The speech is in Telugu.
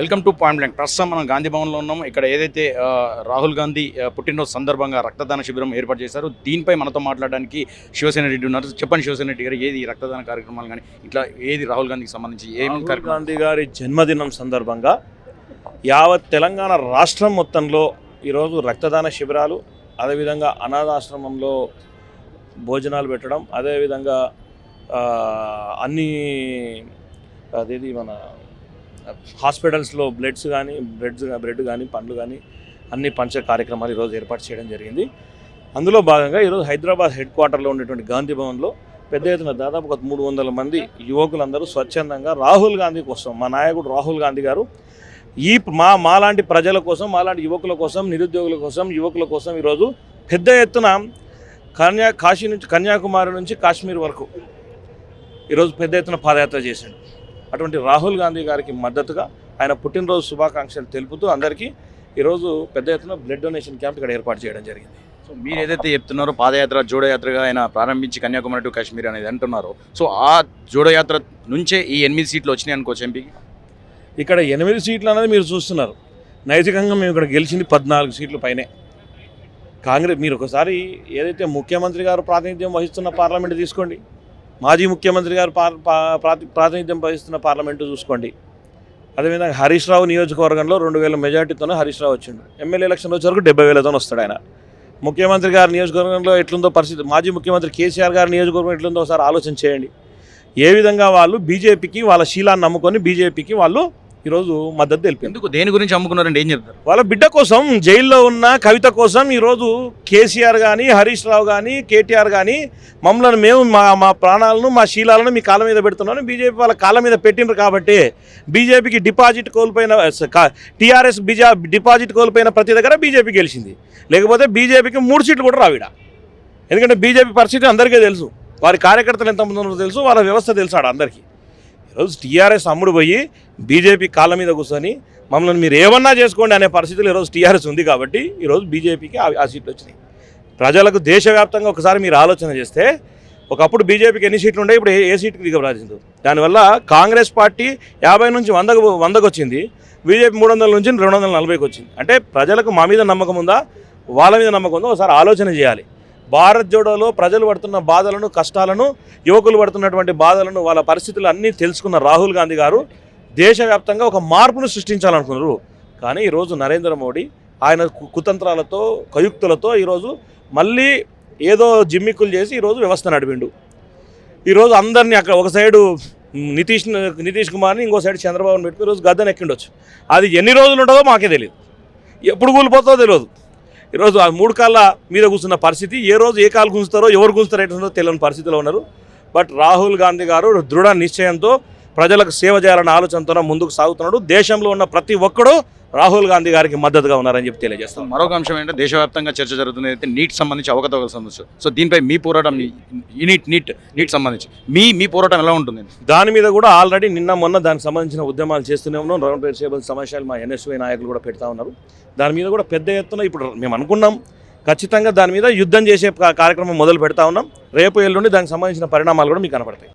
Welcome to point blank. ప్రస్తుతం మనం గాంధీ భవన్లో ఉన్నాం. ఇక్కడ ఏదైతే రాహుల్ గాంధీ పుట్టినరోజు సందర్భంగా రక్తదాన శిబిరం ఏర్పాటు చేశారు దీనిపై మనతో మాట్లాడడానికి శివసేన రెడ్డి ఉన్నారు. చెప్పండి శివసేన రెడ్డి గారు ఏది రక్తదాన కార్యక్రమాలు కానీ ఇట్లా ఏది రాహుల్ గాంధీకి సంబంధించి ఏం రాహుల్ కార్యక్రమం గాంధీ గారి జన్మదినం సందర్భంగా యావత్ తెలంగాణ రాష్ట్రం మొత్తంలో ఈరోజు రక్తదాన శిబిరాలు అదేవిధంగా అనాథాశ్రమంలో భోజనాలు పెట్టడం అదేవిధంగా అన్ని అదేది మన హాస్పిటల్స్లో బ్లడ్స్ కానీ బ్రెడ్స్ బ్రెడ్ కానీ పండ్లు కానీ అన్ని పంచ కార్యక్రమాలు ఈరోజు ఏర్పాటు చేయడం జరిగింది. అందులో భాగంగా ఈరోజు హైదరాబాద్ హెడ్ క్వార్టర్లో ఉండేటువంటి గాంధీ భవన్లో పెద్ద ఎత్తున దాదాపు ఒక మూడు వందల మంది యువకులందరూ స్వచ్ఛందంగా రాహుల్ గాంధీ కోసం మా నాయకుడు రాహుల్ గాంధీ గారు ఈ మా మాలాంటి ప్రజల కోసం మాలాంటి యువకుల కోసం నిరుద్యోగుల కోసం యువకుల కోసం ఈరోజు పెద్ద ఎత్తున కన్యా కాశీ నుంచి కన్యాకుమారి నుంచి కాశ్మీర్ వరకు ఈరోజు పెద్ద ఎత్తున పాదయాత్ర చేశాడు. అటువంటి రాహుల్ గాంధీ గారికి మద్దతుగా ఆయన పుట్టినరోజు శుభాకాంక్షలు తెలుపుతూ అందరికీ ఈరోజు పెద్ద ఎత్తున బ్లడ్ డొనేషన్ క్యాంప్ ఇక్కడ ఏర్పాటు చేయడం జరిగింది. సో మీరు ఏదైతే చెప్తున్నారో పాదయాత్ర జోడయాత్రగా ఆయన ప్రారంభించి కన్యాకుమారి టు కాశ్మీర్ అనేది అంటున్నారో సో ఆ జోడయాత్ర నుంచే ఈ ఎనిమిది సీట్లు వచ్చినాయి అనుకోవచ్చు ఎంపీకి? ఇక్కడ ఎనిమిది సీట్లు అనేది మీరు చూస్తున్నారు. నైతికంగా మేము ఇక్కడ గెలిచింది పద్నాలుగు సీట్ల పైనే. కాంగ్రెస్ మీరు ఒకసారి ఏదైతే ముఖ్యమంత్రి గారు ప్రాతినిధ్యం వహిస్తున్న పార్లమెంట్ తీసుకోండి. మాజీ ముఖ్యమంత్రి గారు పార్- పా- ప్రాతి- ప్రాతినిధ్యం వహిస్తున్న పార్లమెంటు చూసుకోండి. అదేవిధంగా హరీష్ రావు నియోజకవర్గంలో రెండు వేల మెజార్టీతోనే హరీష్ రావు వచ్చిండు. ఎమ్మెల్యే ఎలక్షన్ వచ్చే వరకు డెబ్బై వేలతో వస్తాడు ఆయన. ముఖ్యమంత్రి గారి నియోజకవర్గంలో ఎట్లుందో పరిస్థితి మాజీ ముఖ్యమంత్రి కేసీఆర్ గారి నియోజకవర్గం ఎట్లుందో ఒకసారి ఆలోచన చేయండి. ఏ విధంగా వాళ్ళు బీజేపీకి వాళ్ళ శీలాన్ని నమ్ముకొని బీజేపీకి వాళ్ళు ఈరోజు మద్దతు తెలిపారు. ఎందుకు? దేని గురించి అమ్ముకున్నారంటే ఏం చెప్తారు? వాళ్ళ బిడ్డ కోసం జైల్లో ఉన్న కవిత కోసం ఈరోజు కేసీఆర్ కానీ హరీష్ రావు కానీ కేటీఆర్ కానీ మమ్మల్ని మేము మా మా ప్రాణాలను మా శీలాలను మీ కాళ్ళ మీద పెడుతున్నాను బీజేపీ వాళ్ళ కాళ్ళ మీద పెట్టిండ్రు కాబట్టి బీజేపీకి డిపాజిట్ కోల్పోయిన టీఆర్ఎస్ బీజా డిపాజిట్ కోల్పోయిన ప్రతి దగ్గర బీజేపీ గెలిచింది. లేకపోతే బీజేపీకి మూడు సీట్లు కూడా రావిడ. ఎందుకంటే బీజేపీ పరిస్థితి అందరికీ తెలుసు. వారి కార్యకర్తలు ఎంతమంది ఉన్నారో తెలుసు వాళ్ళ వ్యవస్థ తెలుసు ఆడ అందరికీ. ఈరోజు టీఆర్ఎస్ అమ్ముడు పోయి బీజేపీ కాళ్ళ మీద కూర్చొని మమ్మల్ని మీరు ఏమన్నా చేసుకోండి అనే పరిస్థితులు ఈరోజు టీఆర్ఎస్ ఉంది కాబట్టి ఈరోజు బీజేపీకి ఆ సీట్లు వచ్చినాయి. ప్రజలకు దేశవ్యాప్తంగా ఒకసారి మీరు ఆలోచన చేస్తే ఒకప్పుడు బీజేపీకి ఎన్ని సీట్లు ఉండే ఇప్పుడు ఏ సీట్కి దిగబరాజింది దానివల్ల కాంగ్రెస్ పార్టీ యాభై నుంచి వందకు వందకు వచ్చింది బీజేపీ మూడు వందల నుంచి రెండు వందల నలభైకి వచ్చింది. అంటే ప్రజలకు మా మీద నమ్మకం ఉందా? వాళ్ళ మీద నమ్మకం ఉందా? ఒకసారి ఆలోచన చేయాలి. భారత్ జోడోలో ప్రజలు పడుతున్న బాధలను కష్టాలను యువకులు పడుతున్నటువంటి బాధలను వాళ్ళ పరిస్థితులు అన్నీ తెలుసుకున్న రాహుల్ గాంధీ గారు దేశవ్యాప్తంగా ఒక మార్పును సృష్టించాలనుకున్నారు. కానీ ఈరోజు నరేంద్ర మోడీ ఆయన కు- కుతంత్రాలతో కయుక్తులతో ఈరోజు మళ్ళీ ఏదో జిమ్మిక్కులు చేసి ఈరోజు వ్యవస్థ నడిపిండు. ఈరోజు అందరినీ అక్కడ ఒక సైడు నితీష్ నితీష్ కుమార్ని ఇంకో సైడ్ చంద్రబాబుని పెట్టుకుని ఈరోజు గద్దెన ఎక్కిండొచ్చు. అది ఎన్ని రోజులు ఉంటుందో మాకే తెలియదు ఎప్పుడు కూలిపోతుందో తెలియదు ఈరోజు ఆ మూడు కాళ్ళ మీద కూర్చున్న పరిస్థితి ఏ రోజు ఏ కాలు గుంజుతారో ఎవరు గుంజుతారో తెలియని పరిస్థితిలో ఉన్నారు. బట్ రాహుల్ గాంధీ గారు దృఢ నిశ్చయంతో ప్రజలకు సేవ చేయాలన్న ఆలోచనతో ముందుకు సాగుతున్నాడు. దేశంలో ఉన్న ప్రతి ఒక్కడు రాహుల్ గాంధీ గారికి మద్దతుగా ఉన్నారని చెప్పి తెలియజేస్తాం. మరొక అంశం ఏంటంటే దేశవ్యాప్తంగా చర్చ జరుగుతుంది అయితే నీట్ సంబంధించి అవకతవకలు సంబంధించి. సో దీనిపై మీ పోరాటం నీట్ నీట్ నీట్ సంబంధించి. మీ మీ పోరాటం ఎలా ఉంటుంది? దాని మీద కూడా ఆల్రెడీ నిన్న మొన్న దానికి సంబంధించిన ఉద్యమాలు చేస్తూనే ఉన్నాం. రౌండ్ టేబుల్ సమస్యలు మా ఎన్ఎస్వై నాయకులు కూడా పెడతా ఉన్నారు. దాని మీద కూడా పెద్ద ఎత్తున ఇప్పుడు మేము అనుకున్నాం. ఖచ్చితంగా దాని మీద యుద్ధం చేసే కార్యక్రమం మొదలు పెడతా ఉన్నాం. రేపు ఎల్లుండి దానికి సంబంధించిన పరిణామాలు కూడా మీకు కనపడతాయి.